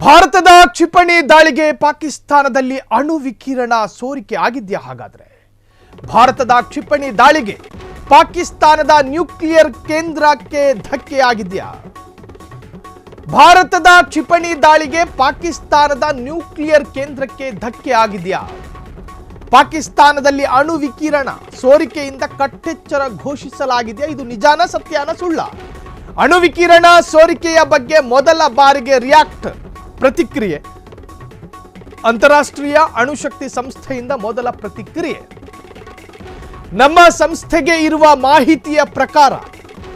ಭಾರತದ ಕ್ಷಿಪಣಿ ದಾಳಿಗೆ ಪಾಕಿಸ್ತಾನದಲ್ಲಿ ಅಣು ವಿಕಿರಣ ಸೋರಿಕೆ ಆಗಿದೆಯಾ ಹಾಗಾದ್ರೆ? ಭಾರತದ ಕ್ಷಿಪಣಿ ದಾಳಿಗೆ ಪಾಕಿಸ್ತಾನದ ನ್ಯೂಕ್ಲಿಯರ್ ಕೇಂದ್ರಕ್ಕೆ ಧಕ್ಕೆ ಆಗಿದೆಯಾ ಭಾರತದ ಕ್ಷಿಪಣಿ ದಾಳಿಗೆ ಪಾಕಿಸ್ತಾನದ ನ್ಯೂಕ್ಲಿಯರ್ ಕೇಂದ್ರಕ್ಕೆ ಧಕ್ಕೆ ಆಗಿದೆಯಾ ಪಾಕಿಸ್ತಾನದಲ್ಲಿ ಅಣು ವಿಕಿರಣ ಸೋರಿಕೆಯಿಂದ ಕಟ್ಟೆಚ್ಚರ ಘೋಷಿಸಲಾಗಿದೆ ಇದು ನಿಜಾನ ಸತ್ಯಾನ ಸುಳ್ಳ? ಅಣು ವಿಕಿರಣ ಸೋರಿಕೆಯ ಬಗ್ಗೆ ಮೊದಲ ಬಾರಿಗೆ ರಿಯಾಕ್ಟ್ ಪ್ರತಿಕ್ರಿಯೆ. ಅಂತಾರಾಷ್ಟ್ರೀಯ ಅಣುಶಕ್ತಿ ಸಂಸ್ಥೆಯಿಂದ ಮೊದಲ ಪ್ರತಿಕ್ರಿಯೆ. ನಮ್ಮ ಸಂಸ್ಥೆಗೆ ಇರುವ ಮಾಹಿತಿಯ ಪ್ರಕಾರ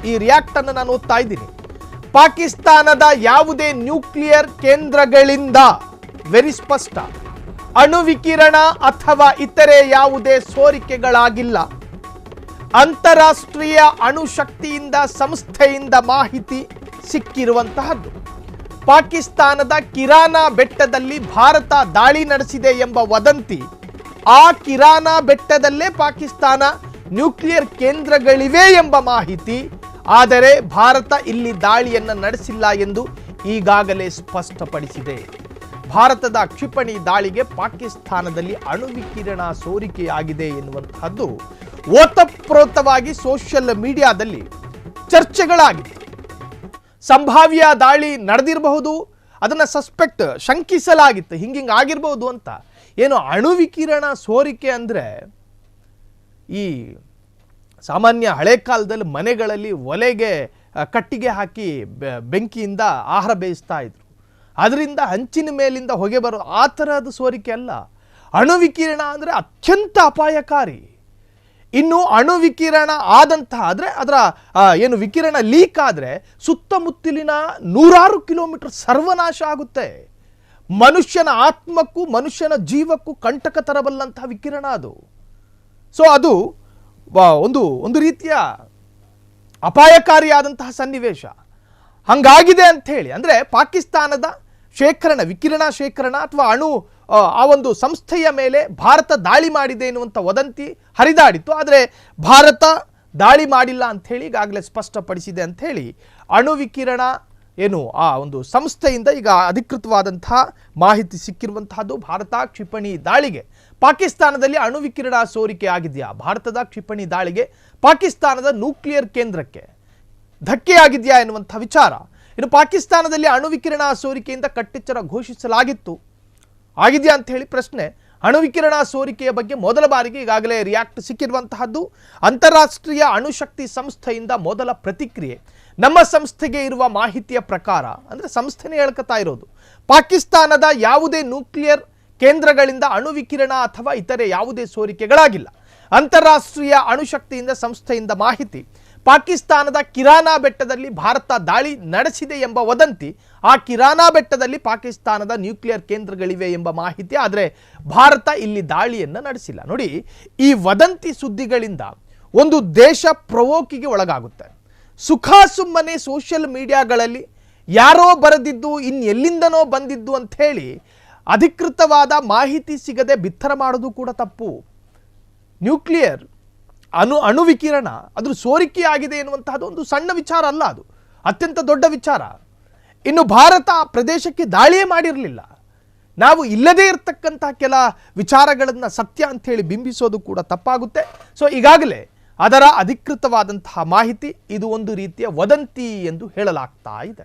ಈ ರಿಯಾಕ್ಟ್ ಅನ್ನು ನಾನು ಓದ್ತಾ ಇದ್ದೀನಿ. ಪಾಕಿಸ್ತಾನದ ಯಾವುದೇ ನ್ಯೂಕ್ಲಿಯರ್ ಕೇಂದ್ರಗಳಿಂದ ವೆರಿ ಸ್ಪಷ್ಟ. ಅಣು ವಿಕಿರಣ ಅಥವಾ ಇತರೆ ಯಾವುದೇ ಸೋರಿಕೆಗಳಾಗಿಲ್ಲ. ಅಂತಾರಾಷ್ಟ್ರೀಯ ಅಣುಶಕ್ತಿಯಿಂದ ಸಂಸ್ಥೆಯಿಂದ ಮಾಹಿತಿ ಸಿಕ್ಕಿರುವಂತಹದ್ದು. ಪಾಕಿಸ್ತಾನದ ಕಿರಾನಾ ಬೆಟ್ಟದಲ್ಲಿ ಭಾರತ ದಾಳಿ ನಡೆಸಿದೆ ಎಂಬ ವದಂತಿ. ಆ ಕಿರಾನಾ ಬೆಟ್ಟದಲ್ಲೇ ಪಾಕಿಸ್ತಾನ ನ್ಯೂಕ್ಲಿಯರ್ ಕೇಂದ್ರಗಳಿವೆ ಎಂಬ ಮಾಹಿತಿ. ಆದರೆ ಭಾರತ ಇಲ್ಲಿ ದಾಳಿಯನ್ನು ನಡೆಸಿಲ್ಲ ಎಂದು ಈಗಾಗಲೇ ಸ್ಪಷ್ಟಪಡಿಸಿದೆ. ಭಾರತದ ಕ್ಷಿಪಣಿ ದಾಳಿಗೆ ಪಾಕಿಸ್ತಾನದಲ್ಲಿ ಅಣುವಿಕಿರಣ ಸೋರಿಕೆಯಾಗಿದೆ ಎನ್ನುವಂತಹದ್ದು ಓತಪ್ರೋತವಾಗಿ ಸೋಷಿಯಲ್ ಮೀಡಿಯಾದಲ್ಲಿ ಚರ್ಚೆಗಳಾಗಿತ್ತು ಸಂಭಾವ್ಯ ದಾಳಿ ನಡೆದಿರಬಹುದು, ಅದನ್ನು ಸಸ್ಪೆಕ್ಟ್ ಶಂಕಿಸಲಾಗಿತ್ತು. ಹಿಂಗಿಂಗ್ ಆಗಿರ್ಬೋದು ಅಂತ. ಏನು ಅಣು ವಿಕಿರಣ ಸೋರಿಕೆ ಅಂದರೆ ಈ ಸಾಮಾನ್ಯ ಹಳೆ ಕಾಲದಲ್ಲಿ ಮನೆಗಳಲ್ಲಿ ಒಲೆಗೆ ಕಟ್ಟಿಗೆ ಹಾಕಿ ಬೆಂಕಿಯಿಂದ ಆಹಾರ ಬೇಯಿಸ್ತಾ ಇದ್ರು. ಅದರಿಂದ ಹಂಚಿನ ಮೇಲಿಂದ ಹೊಗೆ ಬರೋ ಆ ಥರದ ಸೋರಿಕೆ ಅಲ್ಲ. ಅಣು ವಿಕಿರಣ ಅಂದರೆ ಅತ್ಯಂತ ಅಪಾಯಕಾರಿ. ಇನ್ನು ಅಣು ವಿಕಿರಣ ಆದಂತಹ ಆದರೆ ಅದರ ಏನು ವಿಕಿರಣ ಲೀಕ್ ಆದರೆ ಸುತ್ತಮುತ್ತಲಿನ ನೂರಾರು ಕಿಲೋಮೀಟರ್ ಸರ್ವನಾಶ ಆಗುತ್ತೆ. ಮನುಷ್ಯನ ಆತ್ಮಕ್ಕೂ ಮನುಷ್ಯನ ಜೀವಕ್ಕೂ ಕಂಟಕ ತರಬಲ್ಲಂತಹ ವಿಕಿರಣ ಅದು. ಸೊ ಅದು ಒಂದು ಒಂದು ರೀತಿಯ ಅಪಾಯಕಾರಿಯಾದಂತಹ ಸನ್ನಿವೇಶ. ಹಂಗಾಗಿದೆ ಅಂತ ಹೇಳಿ ಅಂದರೆ ಪಾಕಿಸ್ತಾನದ ಶೇಖರಣ ವಿಕಿರಣ ಶೇಖರಣ ಅಥವಾ ಅಣು ಆ, ಒಂದು ಸಂಸ್ಥೆಯ ಮೇಲೆ ಭಾರತ ದಾಳಿ ಮಾಡಿದೆ ಎನ್ನುವಂಥ ವದಂತಿ ಹರಿದಾಡಿತ್ತು. ಆದರೆ ಭಾರತ ದಾಳಿ ಮಾಡಿಲ್ಲ ಅಂಥೇಳಿ ಈಗಾಗಲೇ ಸ್ಪಷ್ಟಪಡಿಸಿದೆ ಅಂಥೇಳಿ ಅಣು ವಿಕಿರಣ ಏನು ಆ ಒಂದು ಸಂಸ್ಥೆಯಿಂದ ಈಗ ಅಧಿಕೃತವಾದಂತಹ ಮಾಹಿತಿ ಸಿಕ್ಕಿರುವಂತಹದ್ದು ಭಾರತ ಕ್ಷಿಪಣಿ ದಾಳಿಗೆ. ಪಾಕಿಸ್ತಾನದಲ್ಲಿ ಅಣು ವಿಕಿರಣ ಸೋರಿಕೆ ಆಗಿದೆಯಾ? ಭಾರತದ ಕ್ಷಿಪಣಿ ದಾಳಿಗೆ ಪಾಕಿಸ್ತಾನದ ನ್ಯೂಕ್ಲಿಯರ್ ಕೇಂದ್ರಕ್ಕೆ ಧಕ್ಕೆಯಾಗಿದೆಯಾ ಎನ್ನುವಂಥ ವಿಚಾರ. ಇನ್ನು ಪಾಕಿಸ್ತಾನದಲ್ಲಿ ಅಣುವಿಕಿರಣ ಸೋರಿಕೆಯಿಂದ ಕಟ್ಟೆಚ್ಚರ ಘೋಷಿಸಲಾಗಿತ್ತು. ಆಗಿದೆಯಾ ಅಂತ ಹೇಳಿ ಪ್ರಶ್ನೆ. ಅಣುವಿಕಿರಣ ಸೋರಿಕೆಯ ಬಗ್ಗೆ ಮೊದಲ ಬಾರಿಗೆ ಈಗಾಗಲೇ ರಿಯಾಕ್ಟ್ ಸಿಕ್ಕಿರುವಂತಹದ್ದು ಅಂತಾರಾಷ್ಟ್ರೀಯ ಅಣುಶಕ್ತಿ ಸಂಸ್ಥೆಯಿಂದ ಮೊದಲ ಪ್ರತಿಕ್ರಿಯೆ. ನಮ್ಮ ಸಂಸ್ಥೆಗೆ ಇರುವ ಮಾಹಿತಿಯ ಪ್ರಕಾರ, ಅಂದರೆ ಸಂಸ್ಥೆನೇ ಹೇಳ್ಕೊತಾ ಇರೋದು, ಪಾಕಿಸ್ತಾನದ ಯಾವುದೇ ನ್ಯೂಕ್ಲಿಯರ್ ಕೇಂದ್ರಗಳಿಂದ ಅಣುವಿಕಿರಣ ಅಥವಾ ಇತರೆ ಯಾವುದೇ ಸೋರಿಕೆಗಳಾಗಿಲ್ಲ. ಅಂತಾರಾಷ್ಟ್ರೀಯ ಅಣುಶಕ್ತಿಯಿಂದ ಸಂಸ್ಥೆಯಿಂದ ಮಾಹಿತಿ. ಪಾಕಿಸ್ತಾನದ ಕಿರಾನಾ ಬೆಟ್ಟದಲ್ಲಿ ಭಾರತ ದಾಳಿ ನಡೆಸಿದೆ ಎಂಬ ವದಂತಿ. ಆ ಕಿರಾನಾ ಬೆಟ್ಟದಲ್ಲಿ ಪಾಕಿಸ್ತಾನದ ನ್ಯೂಕ್ಲಿಯರ್ ಕೇಂದ್ರಗಳಿವೆ ಎಂಬ ಮಾಹಿತಿ. ಆದರೆ ಭಾರತ ಇಲ್ಲಿ ದಾಳಿಯನ್ನು ನಡೆಸಿಲ್ಲ. ನೋಡಿ, ಈ ವದಂತಿ ಸುದ್ದಿಗಳಿಂದ ಒಂದು ದೇಶ ಪ್ರವೋಕಿಗೆ ಒಳಗಾಗುತ್ತೆ. ಸುಖ ಸುಮ್ಮನೆ ಸೋಷಿಯಲ್ ಮೀಡಿಯಾಗಳಲ್ಲಿ ಯಾರೋ ಬರೆದಿದ್ದು ಇನ್ನೆಲ್ಲಿಂದನೋ ಬಂದಿದ್ದು ಅಂಥೇಳಿ ಅಧಿಕೃತವಾದ ಮಾಹಿತಿ ಸಿಗದೆ ಬಿತ್ತರ ಮಾಡೋದು ಕೂಡ ತಪ್ಪು. ನ್ಯೂಕ್ಲಿಯರ್ ಅಣು ಅಣು ವಿಕಿರಣ ಅದ್ರ ಸೋರಿಕೆಯಾಗಿದೆ ಎನ್ನುವಂತಹದ್ದು ಒಂದು ಸಣ್ಣ ವಿಚಾರ ಅಲ್ಲ ಅದು. ಅತ್ಯಂತ ದೊಡ್ಡ ವಿಚಾರ. ಇನ್ನು ಭಾರತ ಪ್ರದೇಶಕ್ಕೆ ದಾಳಿಯೇ ಮಾಡಿರಲಿಲ್ಲ. ನಾವು ಇಲ್ಲದೇ ಇರತಕ್ಕಂತಹ ಕೆಲ ವಿಚಾರಗಳನ್ನು ಸತ್ಯ ಅಂಥೇಳಿ ಬಿಂಬಿಸೋದು ಕೂಡ ತಪ್ಪಾಗುತ್ತೆ. ಸೊ ಈಗಾಗಲೇ ಅದರ ಅಧಿಕೃತವಾದಂತಹ ಮಾಹಿತಿ ಇದು ಒಂದು ರೀತಿಯ ವದಂತಿ ಎಂದು ಹೇಳಲಾಗ್ತಾ ಇದೆ.